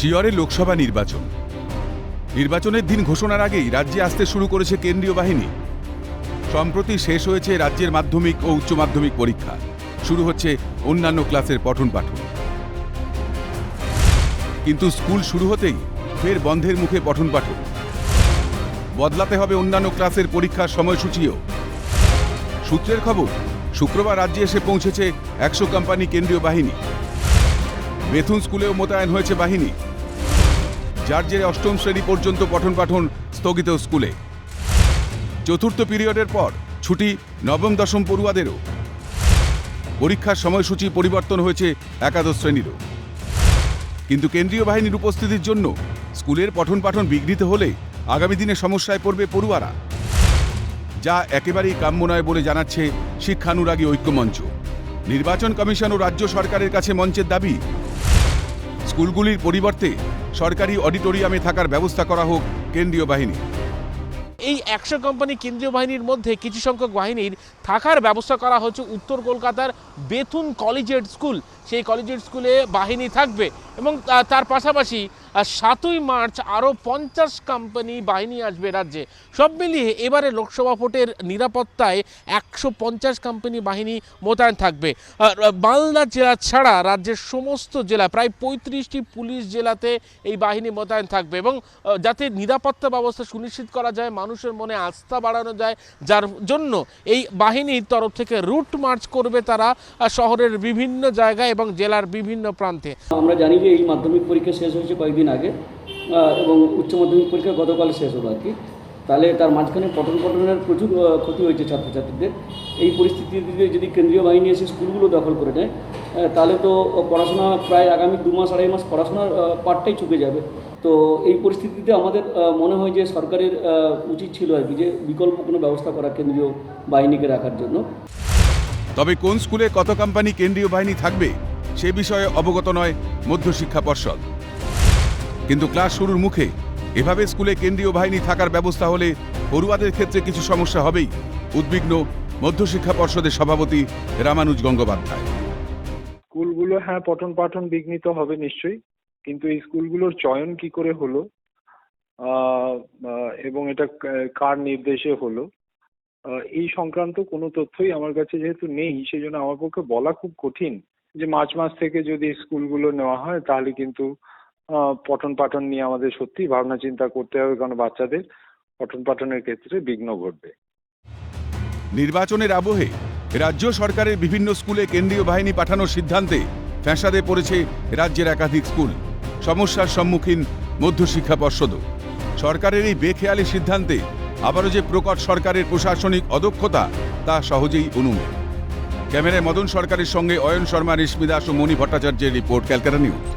শিয়রে লোকসভা নির্বাচন। নির্বাচনের দিন ঘোষণার আগেই রাজ্যে আসতে শুরু করেছে কেন্দ্রীয় বাহিনী। সম্প্রতি শেষ হয়েছে রাজ্যের মাধ্যমিক ও উচ্চ মাধ্যমিক পরীক্ষা। শুরু হচ্ছে অন্যান্য ক্লাসের পঠন পাঠন। কিন্তু স্কুল শুরু হতেই ফের বন্ধের মুখে পঠন পাঠন। বদলাতে হবে অন্যান্য ক্লাসের পরীক্ষার সময়সূচিও। সূত্রের খবর, শুক্রবার রাজ্যে এসে পৌঁছেছে একশো কোম্পানি কেন্দ্রীয় বাহিনী। বেথুন স্কুলেও মোতায়েন হয়েছে বাহিনী। যার জেরে অষ্টম শ্রেণি পর্যন্ত পঠন পাঠন স্থগিত স্কুলে। চতুর্থ পিরিয়ডের পর ছুটি নবম দশম পড়ুয়াদেরও। পরীক্ষার সময়সূচি পরিবর্তন হয়েছে একাদশ শ্রেণীরও। কিন্তু কেন্দ্রীয় বাহিনীর উপস্থিতির জন্য স্কুলের পঠন পাঠন বিঘ্নিত হলে আগামী দিনে সমস্যায় পড়বে পড়ুয়ারা। যা একেবারেই কাম্য নয় বলে জানাচ্ছে শিক্ষানুরাগী ঐক্যমঞ্চ। নির্বাচন কমিশন ও রাজ্য সরকারের কাছে মঞ্চের দাবি, স্কুলগুলির পরিবর্তে সরকারি অডিটোরিয়ামে থাকার ব্যবস্থা করা হোক কেন্দ্রীয় বাহিনী এই একশো কোম্পানি কেন্দ্রীয় বাহিনীর মধ্যে কিছু সংখ্যক বাহিনীর থাকার ব্যবস্থা করা হচ্ছে উত্তর কলকাতার বেথুন কলেজিয়েট স্কুল। সেই কলেজিয়েট স্কুলে বাহিনী থাকবে এবং তার পাশাপাশি সাতই মার্চ আরও পঞ্চাশ কোম্পানি বাহিনী আসবে রাজ্যে। সব মিলিয়ে এবারে লোকসভা ভোটের নিরাপত্তায় একশো পঞ্চাশ কোম্পানি বাহিনী মোতায়েন থাকবে। মালদা জেলা ছাড়া রাজ্যের সমস্ত জেলা, প্রায় পঁয়ত্রিশটি পুলিশ জেলাতে এই বাহিনী মোতায়েন থাকবে এবং যাতে নিরাপত্তা ব্যবস্থা সুনিশ্চিত করা যায়, মানুষের মনে আস্থা বাড়ানো যায়, যার জন্য এই বাহিনীর তরফ থেকে রুট মার্চ করবে তারা শহরের বিভিন্ন জায়গায় এবং জেলার বিভিন্ন প্রান্তে। আমরা জানি যে এই মাধ্যমিক পরীক্ষা শেষ হয়েছে কয়েকদিন আগে এবং উচ্চ মাধ্যমিক পরীক্ষা গতকাল শেষ হলো আর কি। তাহলে তার মাঝখানে পঠন পঠনের প্রচুর ক্ষতি হয়েছে ছাত্রছাত্রীদের। এই পরিস্থিতিতে যদি কেন্দ্রীয় বাহিনী এসে স্কুলগুলো দখল করে নেয় তাহলে তো পড়াশোনা প্রায় আগামী দু মাস, আড়াই মাস পড়াশোনার পাঠটাই চুকে যাবে। তো এই পরিস্থিতিতে আমাদের মনে হয় যে সরকারের উচিত ছিল আর কি যে বিকল্প কোনো ব্যবস্থা করা কেন্দ্রীয় বাহিনীকে রাখার জন্য। তবে কোন স্কুলে কত কোম্পানি কেন্দ্রীয় বাহিনী থাকবে, সে বিষয়ে অবগত নয় মধ্যশিক্ষা পর্ষদ। কিন্তু ক্লাস শুরুর মুখে এভাবে স্কুলে কেন্দ্রীয় বাহিনী থাকার ব্যবস্থা হলে পড়ুয়াদের ক্ষেত্রে কিছু সমস্যা হবেই, উদ্বিগ্ন মধ্যশিক্ষা পর্ষদের সভাপতি রামানুজ গঙ্গোপাধ্যায়। স্কুলগুলো হ্যাঁ পঠন পাঠন বিঘ্নিত হবে নিশ্চয়ই, কিন্তু এই স্কুলগুলোর চয়ন কি করে হলো এবং এটা কার নির্দেশে হলো এই সংক্রান্ত কোনো তথ্যই আমার কাছে যেহেতু নেই সেই জন্য আমার পক্ষে বলা খুব কঠিন যে মার্চ মাস থেকে যদি স্কুলগুলো নেওয়া হয়, তাহলে কিন্তু পঠন পাঠন নিয়ে আমাদের সত্যি ভাবনা চিন্তা করতে হবে, কারণ বাচ্চাদের পঠন পাঠনের ক্ষেত্রে বিঘ্ন ঘটবে। নির্বাচনের আবহে রাজ্য সরকারের বিভিন্ন স্কুলে কেন্দ্রীয় বাহিনী পাঠানোর সিদ্ধান্তে ফ্যাসাদে পড়েছে রাজ্যের একাধিক স্কুল। সমস্যার সম্মুখীন মধ্যশিক্ষা পর্ষদও। সরকারের এই বেখেয়ালি সিদ্ধান্তে আবারও যে প্রকট সরকারের প্রশাসনিক অদক্ষতা, তা সহজেই অনুমেয় ক্যামেরায় মদন সরকারের সঙ্গে অয়ন শর্মা, রেশমি দাস ও মণি ভট্টাচার্যের রিপোর্ট, ক্যালকাটা নিউজ।